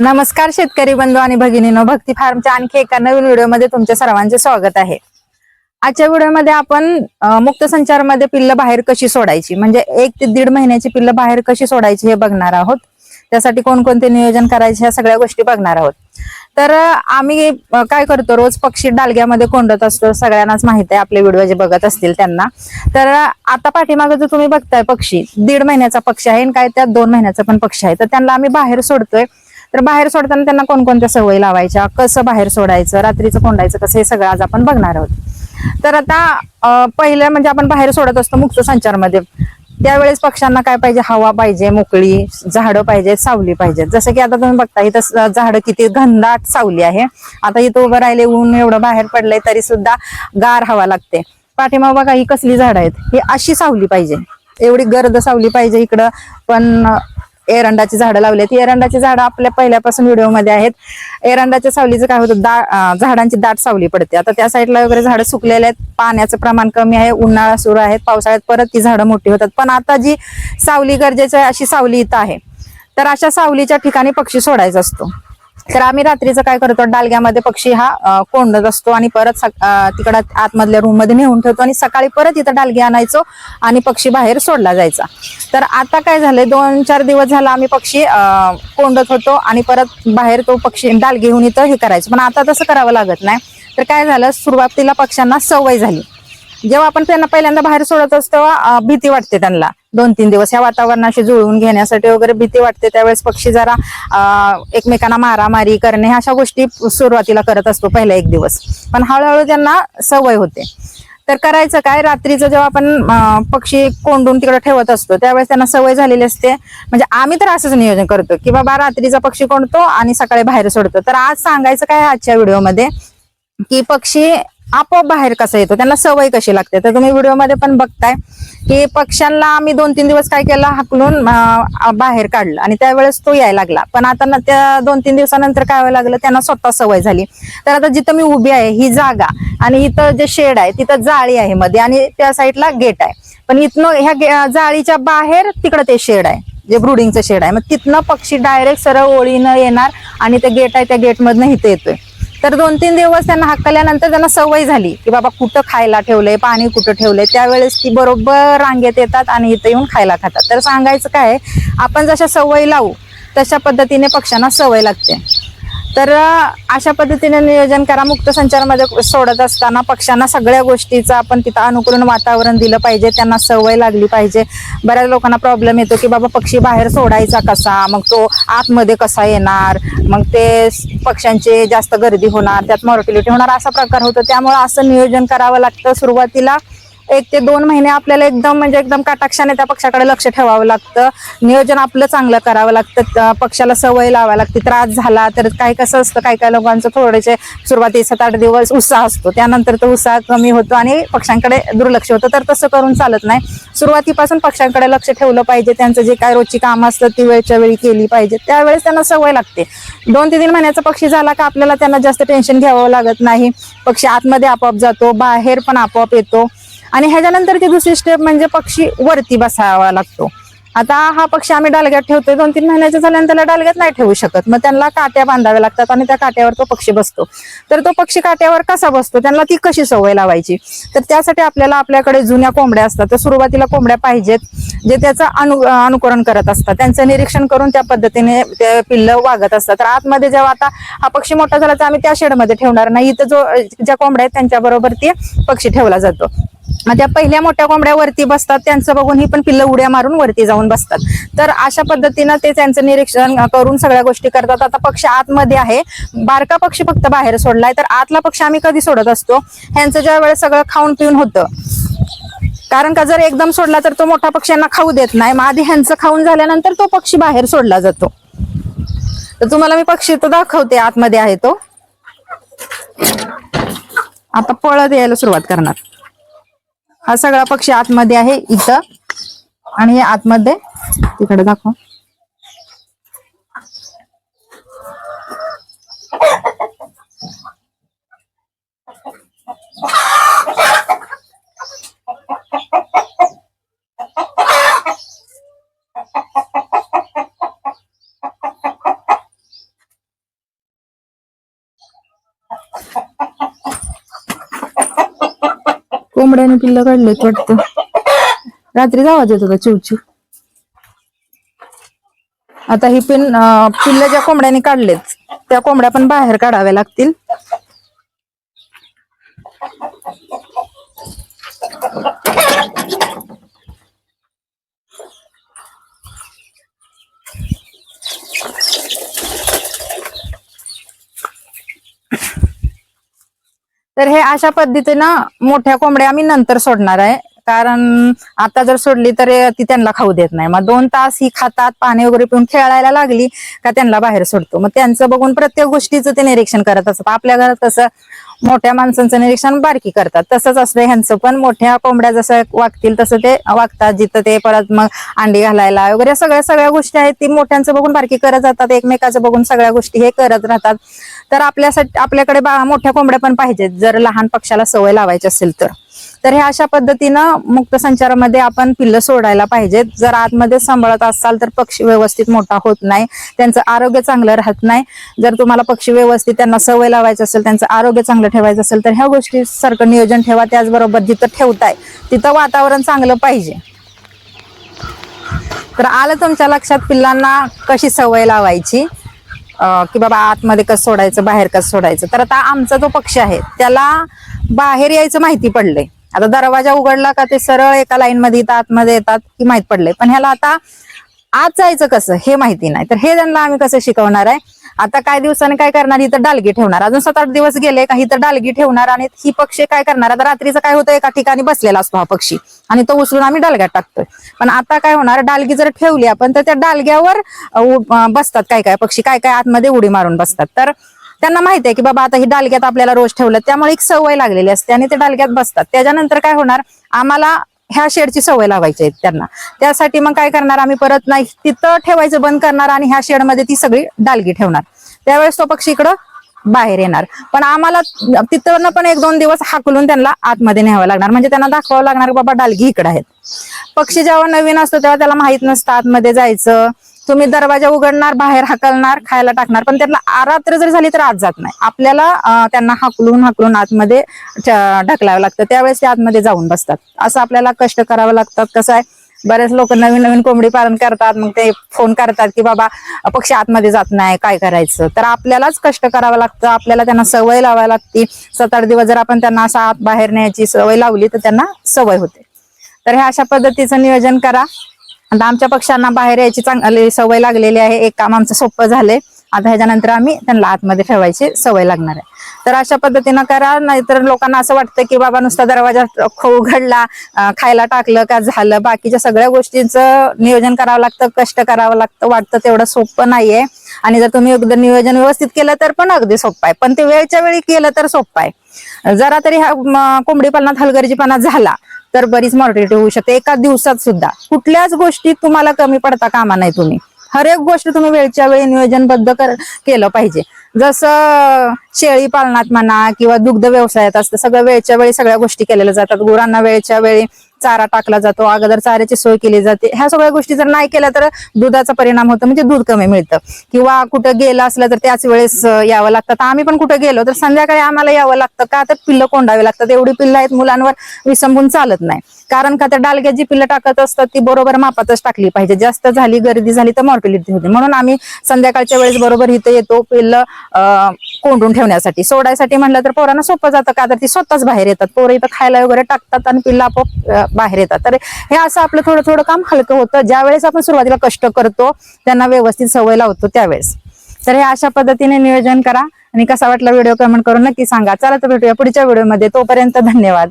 नमस्कार शेतकरी बंधू आणि भगिनीनो भक्ती फार्मच्या आणखी एका नवीन व्हिडिओमध्ये तुमच्या सर्वांचे स्वागत आहे. आजच्या व्हिडिओमध्ये आपण मुक्त संचारमध्ये पिल्ल बाहेर कशी सोडायची? म्हणजे एक ते दीड महिन्याची पिल्ल बाहेर कशी सोडायची हे बघणार आहोत. त्यासाठी कोणकोणते नियोजन करायचे ह्या सगळ्या गोष्टी बघणार आहोत. तर आम्ही काय करतो? रोज पक्षी डालग्यामध्ये कोंडत असतो. सगळ्यांनाच माहीत आहे आपले व्हिडिओ जे बघत असतील त्यांना. तर आता पाठीमागे जो तुम्ही बघताय पक्षी दीड महिन्याचा पक्षी आहे आणि काय त्यात दोन महिन्याचा पण पक्षी आहे. तर त्यांना आम्ही बाहेर सोडतोय. तर बाहेर सोडताना त्यांना कोणकोणत्या सवयी लावायच्या? कसं बाहेर सोडायचं? रात्रीचं कोंडायचं कसं हे सगळं आज आपण बघणार आहोत. तर आता पहिलं म्हणजे आपण बाहेर सोडत असतो मुक्त संचारमध्ये. त्यावेळेस पक्ष्यांना काय पाहिजे? हवा पाहिजे मोकळी झाडं पाहिजे सावली पाहिजे जसं की आता तुम्ही बघता इथं झाडं किती घनदाट सावली आहे. आता इथं उभं राहिले ऊन एवढं बाहेर पडलंय तरी सुद्धा गार हवा लागते. पाठीमा बघा ही कसली झाडं आहेत? ही अशी सावली पाहिजे. एवढी गर्द सावली पाहिजे इकडं. पण एरंडाची झाडं लावली आहेत. एरंडाची झाडं आपल्या पहिल्यापासून व्हिडिओमध्ये आहेत. एरंडाच्या सावलीचं काय होतं? दा झाडांची दाट सावली पडते. आता त्या साईडला वगैरे झाडं सुकलेले आहेत. पाण्याचं प्रमाण कमी आहे. उन्हाळा सुरू आहे. पावसाळ्यात परत ती झाडं मोठी होतात. पण आता जी सावली गरजेची आहे अशी सावली इथं आहे. तर अशा सावलीच्या ठिकाणी पक्षी सोडायचा असतो. तर आम्ही रात्रीचं काय करतो डालग्यामध्ये पक्षी हा कोंडत असतो आणि परत तिकडं आतमधल्या रूममध्ये नेऊन ठेवतो आणि सकाळी परत इथं डालगी आणायचो आणि पक्षी बाहेर सोडला जायचा. तर आता काय झालंय दोन चार दिवस झाला आम्ही पक्षी कोंडत होतो आणि परत बाहेर तो पक्षी डाल घेऊन इथं हे करायचं. पण आता तसं करावं लागत नाही. तर काय झालं सुरुवातीला पक्ष्यांना सवय झाली. जेव्हा आपण त्यांना पहिल्यांदा बाहेर सोडत असतो तेव्हा भीती वाटते त्यांना. दोन तीन दिवस या वातावरणाशी जुळवून घेण्यासाठी वगैरे भीती वाटते. त्यावेळेस पक्षी जरा एकमेकांना मारामारी करणे अशा गोष्टी सुरुवातीला करत असतो पहिला एक दिवस. पण हळूहळू त्यांना सवय होते. तर करायचं काय? रात्रीचं जेव्हा आपण पक्षी कोंडून तिकडे ठेवत असतो त्यावेळेस त्यांना सवय झालेली असते. म्हणजे आम्ही तर असंच नियोजन करतो की बाबा रात्रीचा पक्षी कोंडतो आणि सकाळी बाहेर सोडतो. तर आज सांगायचं काय आजच्या व्हिडिओमध्ये? की पक्षी आपोआप बाहेर कसा येतो त्यांना सवय कशी लागते? तर तुम्ही व्हिडिओमध्ये पण बघताय की पक्ष्यांना आम्ही दोन तीन दिवस काय केलं? हाकलून बाहेर काढलं आणि त्यावेळेस तो यायला लागला. पण आता ना त्या दोन तीन दिवसानंतर काय व्हायला लागलं? त्यांना स्वतः सवय झाली. तर आता जिथं मी उभी आहे ही जागा आणि इथं जे शेड आहे तिथं जाळी आहे मध्ये आणि त्या साईडला गेट आहे. पण इथनं ह्या जाळीच्या बाहेर तिकडं ते शेड आहे जे ब्रुडिंगचं शेड आहे. मग तिथनं पक्षी डायरेक्ट सरळ ओळीनं येणार आणि ते गेट आहे त्या गेटमधनं इथं येतोय. तर दोन तीन दिवस त्यांना हाकल्यानंतर त्यांना सवय झाली की बाबा कुठं खायला ठेवलंय पाणी कुठं ठेवलंय. त्यावेळेस ती बरोबर रांगेत येतात आणि इथं येऊन खायला खातात. तर सांगायचं काय आपण जशा सवय लावू तशा पद्धतीने पक्ष्यांना सवय लागते. तर अशा पद्धतीने नियोजन करा. मुक्त संचारमध्ये सोडत असताना पक्ष्यांना सगळ्या गोष्टीचं आपण तिथं अनुकूलन वातावरण दिलं पाहिजे. त्यांना सवय लागली पाहिजे. बऱ्याच लोकांना प्रॉब्लेम येतो की बाबा पक्षी बाहेर सोडायचा कसा? मग तो आतमध्ये कसा येणार? मग ते पक्ष्यांचे पक्ष्यांची जास्त गर्दी होणार त्यात मॉर्टिलिटी होणार. असा प्रकार होतो. त्यामुळे असं नियोजन करावं लागतं. सुरुवातीला एक ते दोन महिने आपल्याला एकदम म्हणजे एकदम काटाक्षाने त्या पक्षाकडे लक्ष ठेवावं लागतं. नियोजन आपलं चांगलं करावं लागतं. पक्षाला सवय लावावी लागते. त्रास झाला तर काही कसं असतं? काही काही लोकांचं थोडेसे सुरुवाती सात आठ दिवस उत्साह असतो. त्यानंतर तो उत्साह कमी होतो आणि पक्ष्यांकडे दुर्लक्ष होतं. तर तसं करून चालत नाही. सुरुवातीपासून पक्ष्यांकडे लक्ष ठेवलं पाहिजे. त्यांचं जे काय रोजची कामं असतात ती वेळच्या वेळी केली पाहिजे. त्यावेळेस त्यांना सवय लागते. दोन ते तीन महिन्याचा पक्षी झाला का आपल्याला त्यांना जास्त टेन्शन घ्यावं लागत नाही. पक्षी आतमध्ये आपोआप जातो. बाहेर पण आपोआप येतो. आणि ह्याच्यानंतरची दुसरी स्टेप म्हणजे पक्षी वरती बसावा लागतो. आता हा पक्षी आम्ही डालग्यात ठेवतोय दोन तीन महिन्याच्या झाल्यानंतर त्याला डालग्यात नाही ठेवू शकत. मग त्यांना काट्या बांधाव्या लागतात आणि त्या काट्यावर तो पक्षी बसतो. तर तो पक्षी काट्यावर कसा बसतो? त्यांना ती कशी सवय लावायची? तर त्यासाठी आपल्याला आपल्याकडे जुन्या कोंबड्या असतात. तर सुरुवातीला कोंबड्या पाहिजेत जे त्याचं अनु अनुकरण करत असतात. त्यांचं निरीक्षण करून त्या पद्धतीने ते पिल्लं वागत असतात. तर आतमध्ये जेव्हा आता हा पक्षी मोठा झाला तर आम्ही त्या शेडमध्ये ठेवणार नाही. इथं जो ज्या कोंबड्या आहेत त्यांच्याबरोबर ते पक्षी ठेवला जातो. मग त्या पहिल्या मोठ्या कोंबड्या वरती बसतात त्यांचं बघून ही पण पिल्लं उड्या मारून वरती जाऊन बसतात. तर अशा पद्धतीनं ते त्यांचं निरीक्षण करून सगळ्या गोष्टी करतात. आता पक्षी आतमध्ये आहे. बारका पक्षी फक्त बाहेर सोडलाय. तर आतला पक्षी आम्ही कधी सोडत असतो? ह्यांचं ज्या वेळेस सगळं खाऊन पिऊन होतं. कारण का जर एकदम सोडला तर तो मोठा पक्ष्यांना खाऊ देत नाही. मग आधी ह्यांचं खाऊन झाल्यानंतर तो पक्षी बाहेर सोडला जातो. तर तुम्हाला मी पक्षी तो दाखवते. आतमध्ये आहे तो. आता पळत यायला सुरुवात करणार. हा सगळा पक्षी आतमध्ये आहे इथं. आणि हे आतमध्ये तिकडे दाखव. कोंबड्याने पिल्ल काढलेत वाटत. रात्री आवाज येत होता चिवचिव? आता ही पिन पिल्ल ज्या कोंबड्याने काढलेत त्या कोंबड्या पण बाहेर काढाव्या लागतील. तर हे अशा पद्धतीनं मोठ्या कोंबड्या आम्ही नंतर सोडणार आहे. कारण आता जर सोडली तर ती त्यांना खाऊ देत नाही. मग दोन तास ही खातात पाणी वगैरे पिऊन खेळायला लागली का त्यांना बाहेर सोडतो. मग त्यांचं बघून प्रत्येक गोष्टीचं ते निरीक्षण करत असतात. आपल्या घरात कसं मोठ्या माणसांचं निरीक्षण बारकी करतात. तसंच असतं ह्यांचं पण. मोठ्या कोंबड्या जसं वागतील तसं ते वागतात. जिथं ते परत मग अंडी घालायला वगैरे सगळ्या सगळ्या गोष्टी आहेत. ती मोठ्यांचं बघून बारकी करत जातात. एकमेकाचं बघून सगळ्या गोष्टी हे करत राहतात. तर आपल्यासाठी आपल्याकडे बा- मोठ्या कोंबड्या पण पाहिजेत. जर लहान पक्षाला सवय लावायची असेल तर. तर हे अशा पद्धतीनं मुक्त संचारामध्ये आपण पिल्लं सोडायला पाहिजेत. जर आतमध्ये सांभाळत असाल तर पक्षी व्यवस्थित मोठा होत नाही. त्यांचं आरोग्य चांगलं राहत नाही. जर तुम्हाला पक्षी व्यवस्थित त्यांना सवय लावायची असेल त्यांचं आरोग्य चांगलं ठेवायचं असेल तर ह्या गोष्टी सारखं नियोजन ठेवा. त्याचबरोबर जिथं ठेवताय तिथं वातावरण चांगलं पाहिजे. तर आलं तुमच्या लक्षात पिल्लांना कशी सवय लावायची? की बाबा आतमध्ये कसं सोडायचं बाहेर कसं सोडायचं. तर आता आमचा जो पक्ष आहे त्याला बाहेर यायचं माहिती पडलंय. आता दरवाजा उघडला का ते सरळ एका लाईन मध्ये येतात आतमध्ये येतात की माहीत पडलंय. पण ह्याला आता आत जायचं कसं हे माहिती नाही. तर हे त्यांना आम्ही कसं शिकवणार आहे? आता काय दिवसाने काय करणार? इथं डालगी ठेवणार. अजून सात आठ दिवस गेले का इथं डालगी ठेवणार आणि ही पक्षी काय करणार? आता रात्रीचं काय होतं? एका ठिकाणी बसलेला असतो हा पक्षी आणि तो उचलून आम्ही डालग्यात टाकतोय. पण आता काय होणार? डालगी जर ठेवली आपण तर त्या डालग्यावर बसतात काय काय पक्षी काय काय आतमध्ये उडी मारून बसतात. तर त्यांना माहिती आहे की बाबा आता ही डालग्यात आपल्याला रोज ठेवलं त्यामुळे एक सवय लागलेली असते आणि ते डालग्यात बसतात. त्याच्यानंतर काय होणार? आम्हाला ह्या शेडची सवय लावायची आहे त्यांना. त्यासाठी मग काय करणार आम्ही परत नाही तिथं ठेवायचं बंद करणार आणि ह्या शेडमध्ये ती सगळी डालगी ठेवणार. त्यावेळेस तो पक्षी इकडं बाहेर येणार. पण आम्हाला तिथं पण एक दोन दिवस हाकलून त्यांना आतमध्ये न्यावं लागणार. म्हणजे त्यांना दाखवावं लागणार बाबा डालगी इकडे आहेत. पक्षी जेव्हा नवीन असतो तेव्हा त्याला माहीत नसतं आतमध्ये जायचं. तुम्ही दरवाजा उघडणार बाहेर हाकलणार खायला टाकणार. पण त्यातला आरात्र रात्र जर झाली तर आत जात नाही. आपल्याला त्यांना हाकलून हाकलून आतमध्ये ढकलावं लागतं. त्यावेळेस ते आतमध्ये जाऊन बसतात. असं आपल्याला कष्ट करावं लागतात. कसं आहे बरेच लोक नवीन नवीन कोंबडी पालन करतात. मग ते फोन करतात की बाबा पक्षी आतमध्ये जात नाही. काय करायचं? तर आपल्यालाच कष्ट करावं लागतं. आपल्याला त्यांना सवय लावावी लागते. सात आठ दिवस जर आपण त्यांना असं आत बाहेर न्यायची सवय लावली तर त्यांना सवय होते. तर हे अशा पद्धतीचं नियोजन करा. आता आमच्या पक्ष्यांना बाहेर यायची चांगली सवय लागलेली आहे. एक काम आमचं सोपं झालंय. आता ह्याच्यानंतर आम्ही त्यांना आतमध्ये ठेवायची सवय लागणार आहे. तर अशा पद्धतीनं करा नाहीतर लोकांना असं वाटतं की बाबा नुसता दरवाजा खो उघडला खायला टाकलं का झालं बाकीच्या सगळ्या गोष्टींचं नियोजन करावं लागतं कष्ट करावं लागतं वाटतं तेवढं सोपं नाहीये. आणि जर तुम्ही एकदा नियोजन व्यवस्थित केलं तर पण अगदी सोपं आहे. पण ते वेळच्या वेळी केलं तर सोपं आहे. जरा तरी हा कोंबडी पालनात हलगर्जीपणा झाला तर बरीच मॉर्टिलिटी होऊ शकते. एका दिवसात सुद्धा. कुठल्याच गोष्टी तुम्हाला कमी पडता कामा नाही तुम्ही. हर एक गोष्ट तुम्ही वेळच्या वेळी नियोजनबद्ध कर केलं पाहिजे. जसं शेळी पालनात म्हणा किंवा दुग्ध व्यवसायात असतं सगळं वेळच्या वेळी सगळ्या गोष्टी केलेल्या जातात. गुरांना वेळच्या वेळी चारा टाकला जातो अगोदर चाऱ्याची सोय केली जाते. ह्या सगळ्या गोष्टी जर नाही केल्या तर दुधाचा परिणाम होतो म्हणजे दूध कमी मिळतं. किंवा कुठं गेलं असलं तर त्याच वेळेस यावं लागतं. तर आम्ही पण कुठं गेलो तर संध्याकाळी आम्हाला यावं लागतं का? तर पिल्लं कोंडावी लागतात. एवढी पिल्लं आहेत मुलांवर विसंबून चालत नाही. कारण का? तर डालग्या जी पिल्लं टाकत असतात ती बरोबर मापातच टाकली पाहिजे. जास्त झाली गर्दी झाली तर मॉर्टिलिटी होते. म्हणून आम्ही संध्याकाळच्या वेळेस बरोबर इथे येतो. पिल्लं कोंडून ठेवण्यासाठी. सोडायसाठी म्हणलं तर पोरांना सोपं जातं का? तर ती स्वतःच बाहेर येतात. पोरं इथं खायला वगैरे टाकतात आणि पिल्ला आपोआप बाहेर येतात. तर हे असं आपलं थोडं थोडं काम हलकं होतं. ज्या वेळेस आपण सुरुवातीला कष्ट करतो त्यांना व्यवस्थित सवय लावतो त्यावेळेस. तर हे अशा पद्धतीने नियोजन करा. आणि कसा वाटला व्हिडिओ कमेंट करून नक्की सांगा. चला तर भेटूया पुढच्या व्हिडिओमध्ये. तोपर्यंत धन्यवाद.